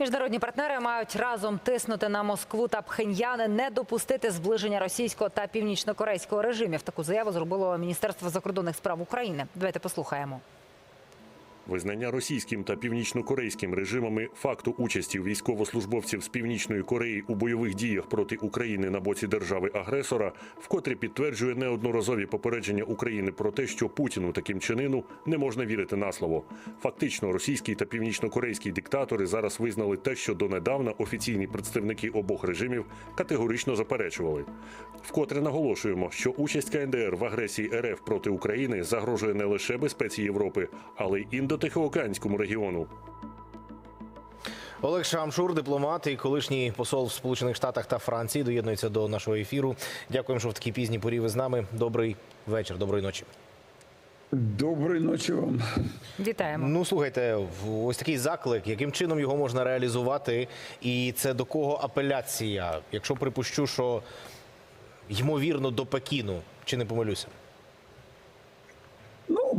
Міжнародні партнери мають разом тиснути на Москву та Пхеньяни, не допустити зближення російського та північнокорейського режимів. Таку заяву зробило Міністерство закордонних справ України. Давайте послухаємо. Визнання російським та північнокорейським режимами факту участі військовослужбовців з північної Кореї у бойових діях проти України на боці держави-агресора вкотре підтверджує неодноразові попередження України про те, що Путіну таким чинину не можна вірити на слово. Фактично, російські та північнокорейські диктатори зараз визнали те, що донедавна офіційні представники обох режимів категорично заперечували. Вкотре наголошуємо, що участь КНДР в агресії РФ проти України загрожує не лише безпеці Європи, але й індотихоокеанському регіону. Олег Шамшур, дипломат і колишній посол в Сполучених Штатах та Франції, доєднується до нашого ефіру. Дякуємо, що в такій пізній порі ви з нами. Добрий вечір, доброї ночі. Доброї ночі вам. Вітаємо. Ну слухайте, ось такий заклик, яким чином його можна реалізувати, і це до кого апеляція? Якщо припущу, що ймовірно до Пекіну, чи не помилюся?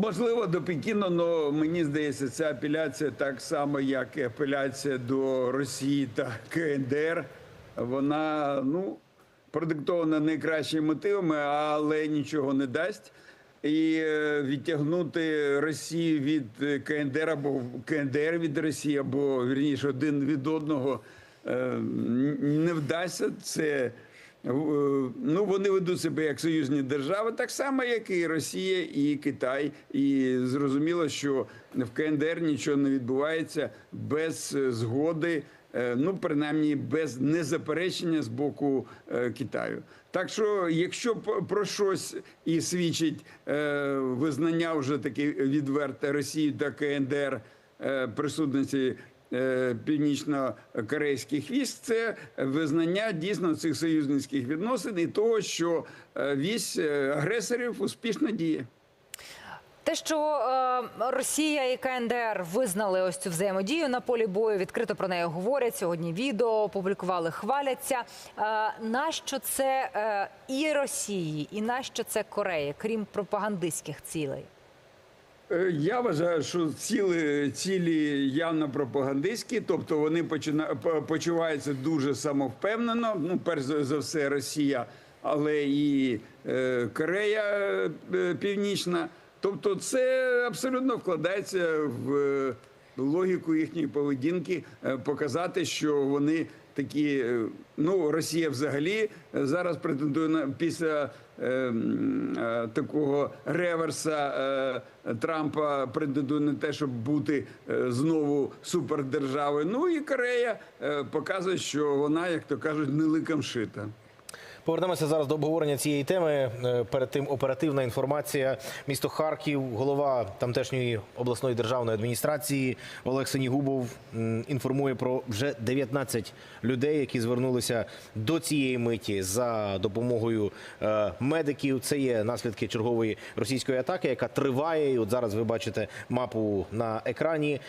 Можливо, до Пекіну, але мені здається, ця апеляція так само, як і апеляція до Росії та КНДР. Вона ну, продиктована найкращими мотивами, але нічого не дасть. І е, відтягнути Росію від КНДР або КНДР від Росії, або вірніше один від одного е, не вдасться. Це Ну, вони ведуть себе як союзні держави, так само, як і Росія, і Китай. І зрозуміло, що в КНДР нічого не відбувається без е, згоди, е, ну принаймні без незаперечення з боку е, Китаю. Так що, якщо про щось і свідчить е, визнання вже таке відверте Росії та КНДР е, присутності е, північно-корейських військ, це визнання дійсно цих союзницьких відносин і того, що е, вісь е, агресорів успішно діє. Те, що е, Росія і КНДР визнали ось цю взаємодію на полі бою, відкрито про неї говорять. Сьогодні відео опублікували, хваляться. Е, нащо це е, і Росії, і нащо це Кореї, крім пропагандистських цілей? Е, Я вважаю, що ціли цілі явно пропагандистські, тобто вони почина, почуваються дуже самовпевнено. Ну, перш за все, Росія, але і е, Корея е, Північна. Тобто, це абсолютно вкладається в е, логіку їхньої поведінки, е, показати, що вони такі. е, Ну, Росія взагалі е, зараз претендує на після е, е, такого реверса е, Трампа претендує на те, щоб бути е, знову супердержавою. Ну і Корея е, показує, що вона, як то кажуть, не ликом шита. Повернемося зараз до обговорення цієї теми. Е, Перед тим оперативна інформація. Місто Харків, голова тамтешньої обласної державної адміністрації Олег Сенігубов м, інформує про вже 19 людей, які звернулися до цієї миті за допомогою е, медиків. Це є наслідки чергової російської атаки, яка триває. І от зараз ви бачите мапу на екрані.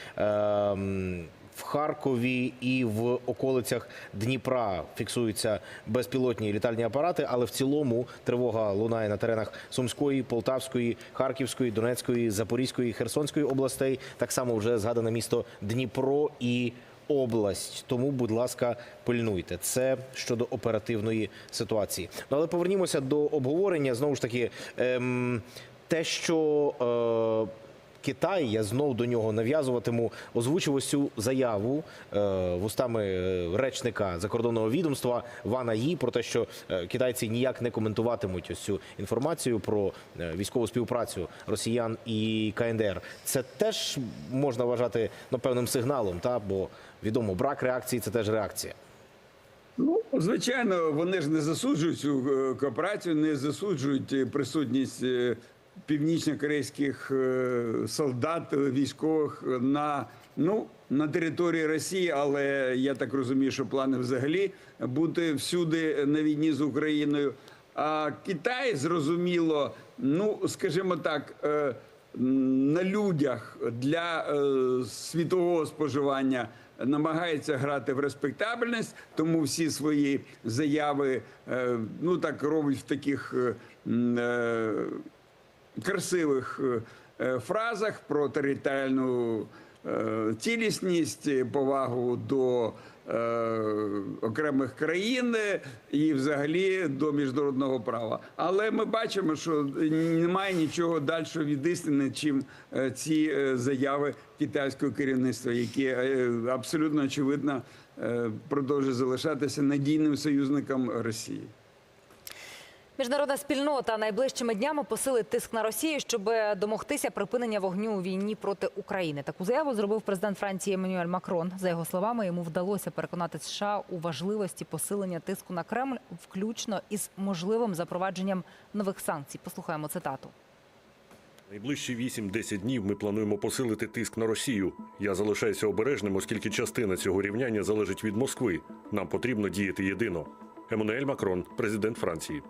В Харкові і в околицях Дніпра фіксуються безпілотні літальні апарати, але в цілому тривога лунає на теренах Сумської, Полтавської, Харківської, Донецької, Запорізької, Херсонської областей. Так само вже згадане місто Дніпро і область. Тому, будь ласка, пильнуйте. Це щодо оперативної ситуації. Ну але повернімося до обговорення. Знову ж таки, ем, те, що. Е, Китай, я знов до нього нав'язуватиму, озвучив ось цю заяву е, вустами е, речника закордонного відомства Вана Ї про те, що е, китайці ніяк не коментуватимуть ось цю інформацію про е, військову співпрацю росіян і КНДР. Це теж можна вважати ну, певним сигналом, та бо відомо, брак реакції це теж реакція. Ну, звичайно, вони ж не засуджують цю кооперацію, не засуджують присутність північно-корейських е, солдат, військових на, ну, на території Росії, але я так розумію, що плани взагалі бути всюди на війні з Україною. А Китай, зрозуміло, ну, скажімо так, е, на людях для е, світового споживання намагається грати в респектабельність, тому всі свої заяви ну так робить в таких красивих е, е, фразах про територіальну цілісність, е, повагу до окремих країн е, і взагалі до міжнародного права. Але ми бачимо, що немає нічого дальшого від істини, чим е, ці е, заяви китайського керівництва, які абсолютно очевидно продовжує залишатися надійним союзником Росії. Міжнародна спільнота найближчими днями посилить тиск на Росію, щоб домогтися припинення вогню у війні проти України. Таку заяву зробив президент Франції Еммануель Макрон. За його словами, йому вдалося переконати США у важливості посилення тиску на Кремль, включно із можливим запровадженням нових санкцій. Послухаємо цитату. Найближчі 8-10 днів ми плануємо посилити тиск на Росію. Я залишаюся обережним, оскільки частина цього рівняння залежить від Москви. Нам потрібно діяти єдино. Еммануель Макрон, президент Франції.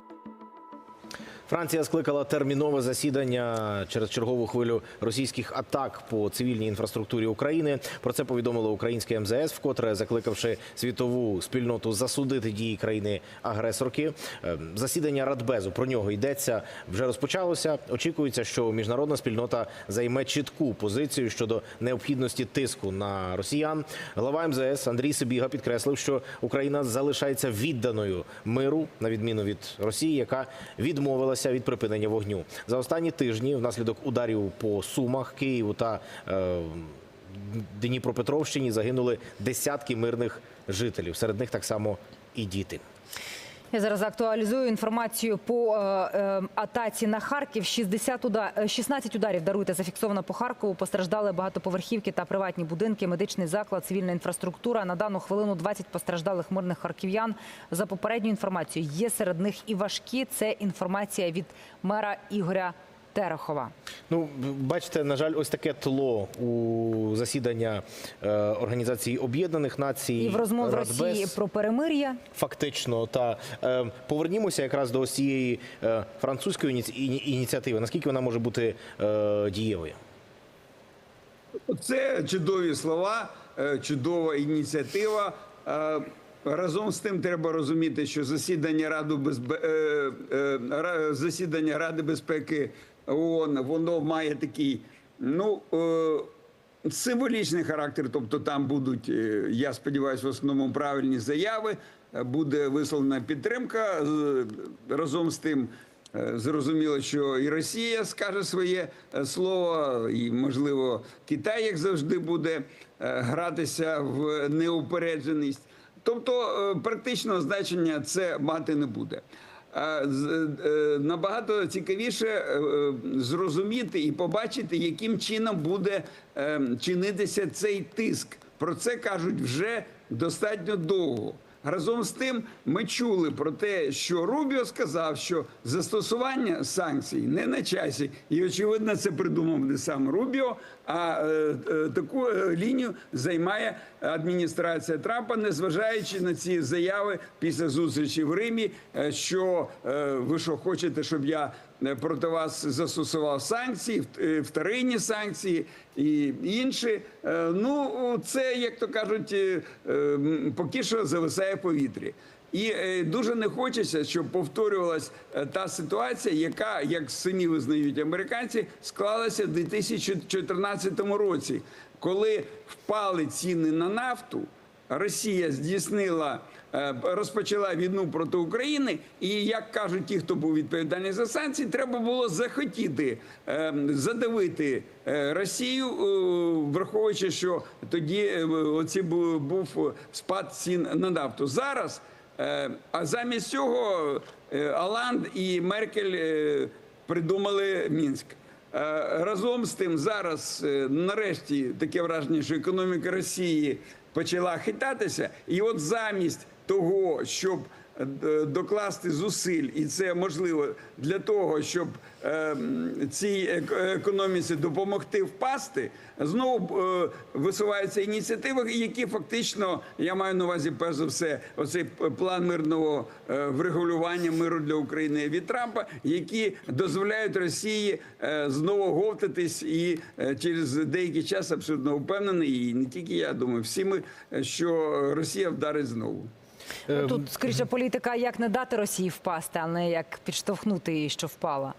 Франція скликала термінове засідання через чергову хвилю російських атак по цивільній інфраструктурі України. Про це повідомило українське МЗС, вкотре закликавши світову спільноту засудити дії країни-агресорки. Е, Засідання Радбезу про нього йдеться вже розпочалося. Очікується, що міжнародна спільнота займе чітку позицію щодо необхідності тиску на росіян. Глава МЗС Андрій Сибіга підкреслив, що Україна залишається відданою миру на відміну від Росії, яка відмовилася від припинення вогню за останні тижні. Внаслідок ударів по Сумах, Києву та е, Дніпропетровщині загинули десятки мирних жителів. Серед них так само і діти. Я зараз актуалізую інформацію по е, е, атаці на Харків. 60 удар, е, 16 ударів даруйте зафіксовано по Харкову. Постраждали багатоповерхівки та приватні будинки, медичний заклад, цивільна інфраструктура. На дану хвилину 20 постраждалих мирних харків'ян. За попередню інформацію є серед них і важкі. Це інформація від мера Ігоря Терехова. Ну, бачите, на жаль, ось таке тло у засідання е, Організації Об'єднаних Націй І в розмові в Радбез. Росії про перемир'я. Фактично, та е, повернімося якраз до ось цієї е, французької ініці- іні- ініціативи. Наскільки вона може бути е, дієвою? Це чудові слова, е, чудова ініціатива. Е, Разом з тим треба розуміти, що засідання Ради безбе... е, засідання Ради безпеки ООН воно має такий ну е, символічний характер. Тобто там будуть, е, я сподіваюся, в основному правильні заяви. Буде висловлена підтримка. Разом з тим Е, Зрозуміло, що і Росія скаже своє е, слово, і можливо Китай, як завжди, буде гратися в неупередженість. Тобто, практичного значення це мати не буде. А е, Набагато цікавіше е, е, зрозуміти і побачити, яким чином буде е, чинитися цей тиск. Про це кажуть вже достатньо довго. Разом з тим, ми чули про те, що Рубіо сказав, що застосування санкцій не на часі, і очевидно, це придумав не сам Рубіо. А е, е, таку е, лінію займає адміністрація Трампа, незважаючи на ці заяви після зустрічі в Римі, е, що е, ви що хочете, щоб я проти вас застосував санкції, е, вторинні санкції і інші. Е, Ну, це, як то кажуть, е, е, поки що зависає в повітрі. І е, дуже не хочеться, щоб повторювалась е, та ситуація, яка, як самі визнають американці, склалася в 2014 році, коли впали ціни на нафту. Росія здійснила, е, розпочала війну проти України, і як кажуть ті, хто був відповідальний за санкції, треба було захотіти е, задавити е, Росію, враховуючи, що тоді оці був спад цін на нафту. Зараз, а замість цього Аланд і Меркель придумали Мінськ. Разом з тим, зараз нарешті таке враження, що економіка Росії почала хитатися, і от замість того, щоб докласти зусиль, і це можливо для того, щоб е, цій ек- економіці допомогти впасти, знову е, висуваються ініціативи, які фактично я маю на увазі перш за все, оцей план мирного е, врегулювання миру для України від Трампа, які дозволяють Росії е, знову говтатись і е, через деякий час абсолютно впевнений, і не тільки я думаю, всі ми, е, що Росія вдарить знову. Е, Тут скоріше політика, як не дати Росії впасти, а не як підштовхнути її, що впала.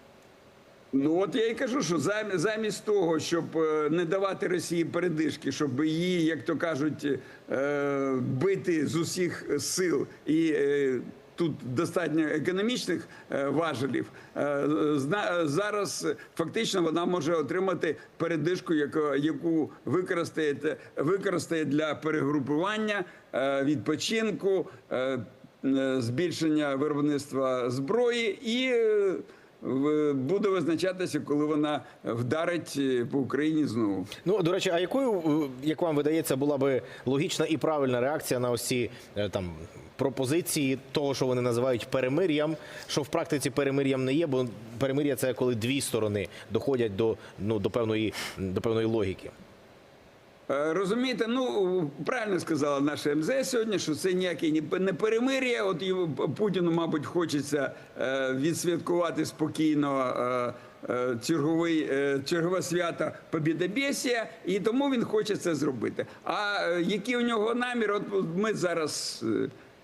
Ну от я і кажу, що замість того, щоб е, не давати Росії передишки, щоб її, як то кажуть, е, бити з усіх сил і. Тут достатньо економічних е, важелів. Е, зараз фактично вона може отримати передишку, яку, використає, використає для перегрупування, е, відпочинку, збільшення виробництва зброї і буде визначатися, коли вона вдарить е, по Україні знову. Ну, до речі, а якою, е, як вам видається, була би логічна і правильна реакція на ось е, там пропозиції того, що вони називають перемир'ям, що в практиці перемир'ям не є, бо перемир'я це коли дві сторони доходять до, ну, до, певної, до певної логіки. Е, Розумієте, ну правильно сказала наша МЗС сьогодні, що це ніяке ні- не перемир'я. От Путіну, мабуть, хочеться е, відсвяткувати спокійно е, черговий, чергове свято Побєдобєсія, і тому він хоче це зробити. А який у нього намір? От ми зараз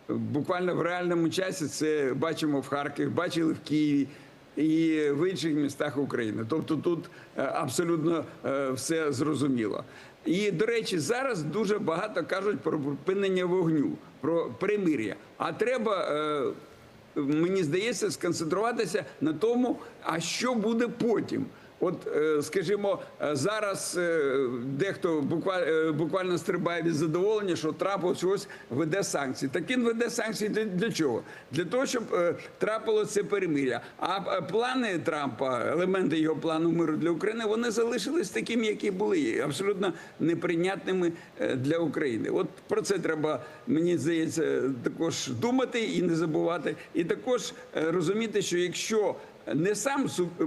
буквально в реальному часі це бачимо в Харкові, бачили в Києві і в інших містах України. Тобто тут абсолютно все зрозуміло. І до речі, зараз дуже багато кажуть про припинення вогню, про примир'я. А треба, е, мені здається, сконцентруватися на тому, а що буде потім. От, е, скажімо, е, зараз е, дехто буквально, буквально стрибає від задоволення, що Трамп щось веде санкції. Так він веде санкції для, для чого? Для того, щоб трапило це перемир'я. А плани Трампа, елементи його плану миру для України, вони залишились такими, які були, абсолютно неприйнятними для України. От про це треба, мені здається, також думати і не забувати. І також розуміти, що якщо не сам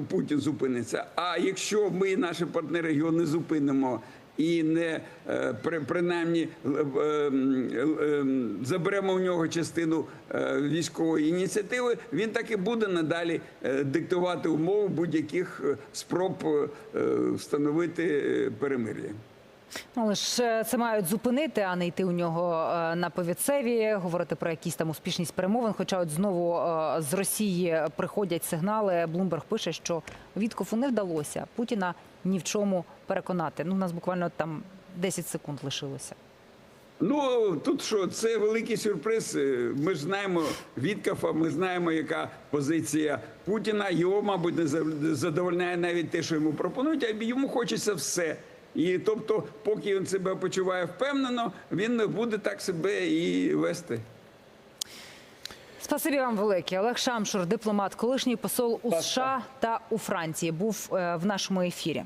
Путін зупиниться, а якщо ми, наші партнери, його не зупинимо і не е, при- принаймні е, е, заберемо у нього частину військової ініціативи, він так і буде надалі диктувати умови будь-яких спроб встановити перемир'я. Ну, Але ж е, це мають зупинити, а не йти у нього е, на повідцеві, говорити про якісь там успішність перемовин. Хоча от знову е, з Росії приходять сигнали. Блумберг пише, що Віткофу не вдалося Путіна ні в чому переконати. Ну, у нас буквально там 10 секунд лишилося. Ну тут що це великий сюрприз. Ми ж знаємо Віткафа, ми знаємо, яка позиція Путіна. Його, мабуть, не за- задовольняє навіть те, що йому пропонують, а йому хочеться все. І тобто, поки він себе почуває впевнено, він не буде так себе і вести. Спасибі вам велике. Олег Шамшур, дипломат, колишній посол у США та у Франції, був е, в нашому ефірі.